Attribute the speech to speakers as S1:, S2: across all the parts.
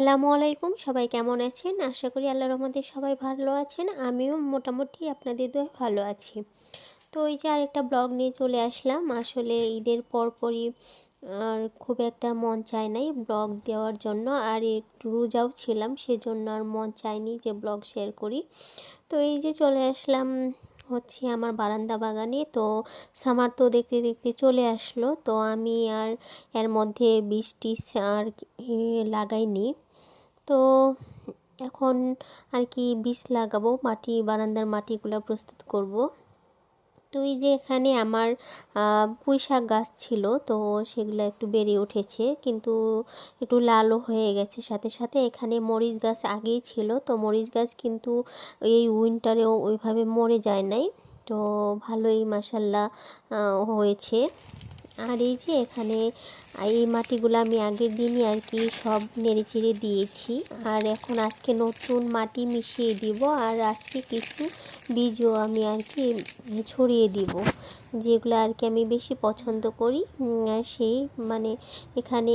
S1: আসসালামু আলাইকুম। সবাই কেমন আছেন? আশা করি আল্লাহ রহমতে সবাই ভালো আছেন। আমিও মোটামুটি আপনাদের দোয়া ভালো আছি। তো এই যে আরেকটা ব্লগ নিয়ে চলে আসলাম। আসলে ঈদের পরপরই আর খুব একটা মন চায় নাই ব্লগ দেওয়ার জন্য। আর একটু রোজাও ছিলাম, সেজন্য আর মন চায়নি যে ব্লগ শেয়ার করি। তো এই যে চলে আসলাম হচ্ছে আমার বারান্দা বাগানে। তো সামার তো দেখতে দেখতে চলে আসলো। তো আমি আর এর মধ্যে বীজ টিস আর লাগাইনি। তো এখন আর কি বীজ লাগাবো, মাটি, বারান্দার মাটিগুলো প্রস্তুত করব। তো এই যে এখানে আমার পুঁই শাক গাছ ছিল, তো সেগুলো একটু বেড়ে উঠেছে, কিন্তু একটু লালও হয়ে গেছে। সাথে সাথে এখানে মরিচ গাছ আগেই ছিল, তো মরিচ গাছ কিন্তু এই উইন্টারেও ওইভাবে মরে যায় নাই। তো ভালোই মাসাল্লাহ হয়েছে। আর এই যে এখানে এই মাটিগুলো আমি আগের দিনই আর কি সব নেড়ে চেড়ে দিয়েছি। আর এখন আজকে নতুন মাটি মিশিয়ে দিব আর আজকে কিছু বীজও আমি আর কি ছড়িয়ে দিব যেগুলো আর কি আমি বেশি পছন্দ করি। সেই মানে এখানে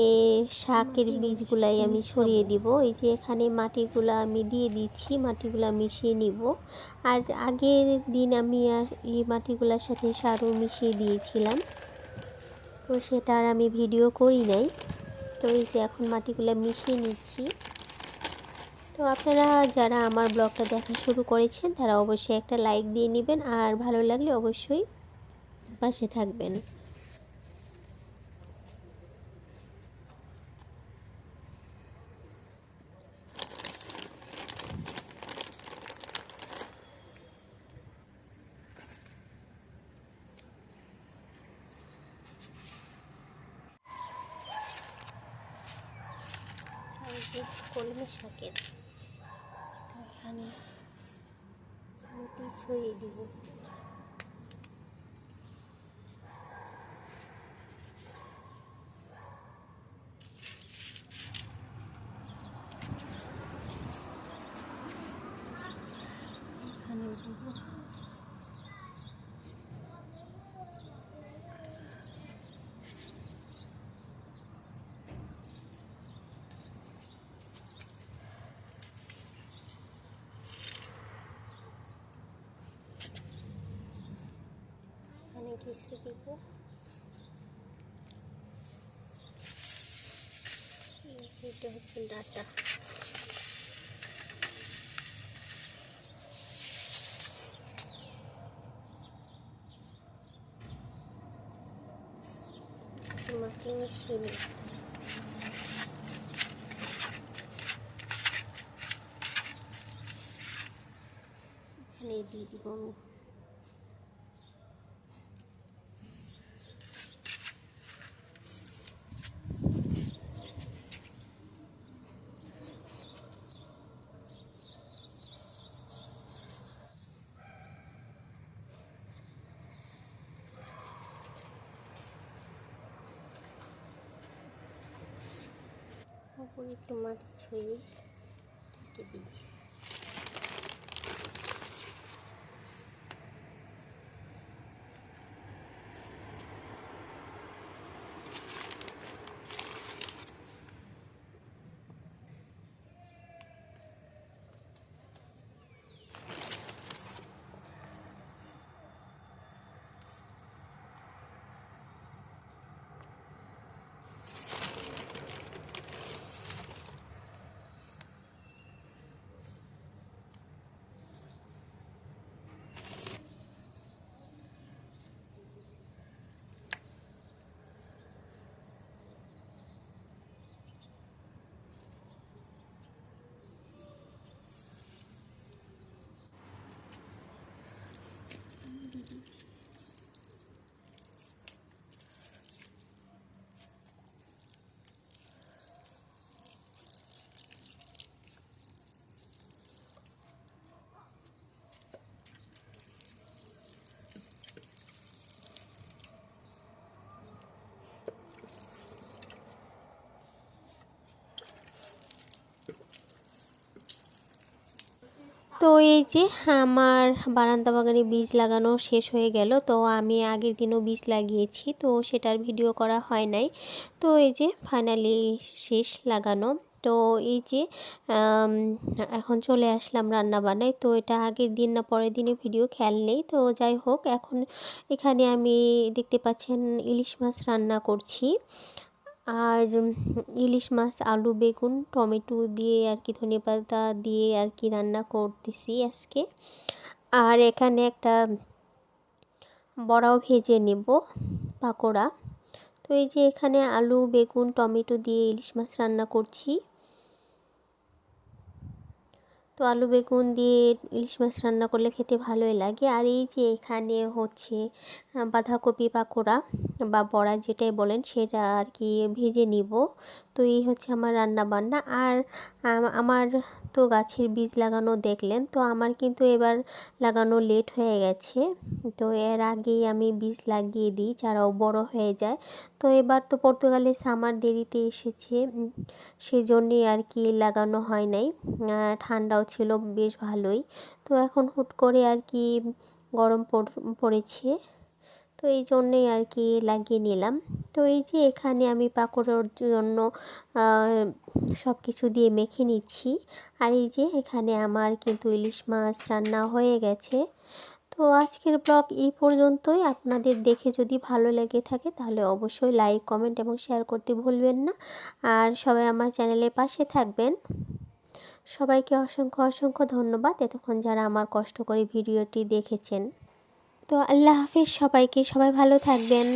S1: শাকের বীজগুলাই আমি ছড়িয়ে দিব। এই যে এখানে মাটিগুলো আমি দিয়ে দিচ্ছি মাটিগুলো মিশিয়ে নিব। আর আগের দিন আমি আর এই মাটিগুলোর সাথে সারও মিশিয়ে দিয়েছিলাম। তো সেটা আর আমি ভিডিও করি নাই। তো এই যে এখন মাটিগুলো মিশিয়ে নিচ্ছি। তো আপনারা যারা আমার ব্লগটা দেখা শুরু করেছেন, তারা অবশ্যই একটা লাইক দিয়ে নেবেন। আর ভালো লাগলে অবশ্যই পাশে থাকবেন। কলমি শাকের। তো এখানে ছড়িয়ে দিব। এখানে দিব এখানে কিছু দিব এটা হচ্ছে ডাটা মাটি মিশিয়ে নিই এখানে দিয়ে দিব আমি উপরে একটু মাটি ছড়িয়ে ঢেকে দিই তো এই যে আমার বারান্দা বাগানে বীজ লাগানো শেষ হয়ে গেল, তো আমি আগের দিনও বীজ লাগিয়েছি, তো সেটার ভিডিও করা হয় নাই। তো এই যে ফাইনালি শেষ লাগানো, তো এই যে এখন চলে আসলাম রান্না বান্নায়, তো এটা আগের দিন না পরের দিনে ভিডিও খেয়াল নেই। তো যাই হোক, এখন এখানে আমি দেখতে পাচ্ছেন ইলিশ মাছ রান্না করছি। আর ইলিশ মাছ, আলু, বেগুন, টমেটো দিয়ে আর কি, ধনে পাতা দিয়ে আর কি রান্না করতেছি আজকে। আর এখানে একটা বড়াও ভেজে নেব, পাকোড়া। তো এই যে এখানে আলু, বেগুন, টমেটো দিয়ে ইলিশ মাছ রান্না করছি। তো আলু, বেগুন দিয়ে ইলিশ মাছ রান্না করলে খেতে ভালোই লাগে। আর এই যে এখানে হচ্ছে বাঁধাকপি পাকোড়া বা বড়া যেটাই বলেন, সেটা আর কি ভেজে নিব। তো এই হচ্ছে আমার রান্না বান্না আর আমার তো গাছের বীজ লাগানো দেখলেন, তো আমার কিন্তু এবার লাগানো লেট হয়ে গেছে। তো এর আগেই আমি বীজ লাগিয়ে দিই, চারাও বড় হয়ে যায়। তো এবার তো পর্তুগালে সামার দেরিতে এসেছে সেজন্যই আর কি লাগানো হয় নাই। ঠান্ডাও ছিল, বেশ ভালোই। তো এখন হুট করে আর কি গরম পড়েছে। তো এই জন্যেই আর কি লাগিয়ে নিলাম। তো এই যে এখানে আমি পাকোড়ার জন্য সব কিছু দিয়ে মেখে নিচ্ছি। আর এই যে এখানে আমার কিন্তু ইলিশ মাছ রান্না হয়ে গেছে। তো আজকের ব্লগ এই পর্যন্তই। আপনাদের দেখে যদি ভালো লেগে থাকে তাহলে অবশ্যই লাইক, কমেন্ট এবং শেয়ার করতে ভুলবেন না। আর সবাই আমার চ্যানেলের পাশে থাকবেন। সবাইকে অসংখ্য অসংখ্য ধন্যবাদ এতক্ষণ যারা আমার কষ্ট করে ভিডিওটি দেখেছেন। তো আল্লাহ হাফিজ সবাইকে। সবাই ভালো থাকবেন।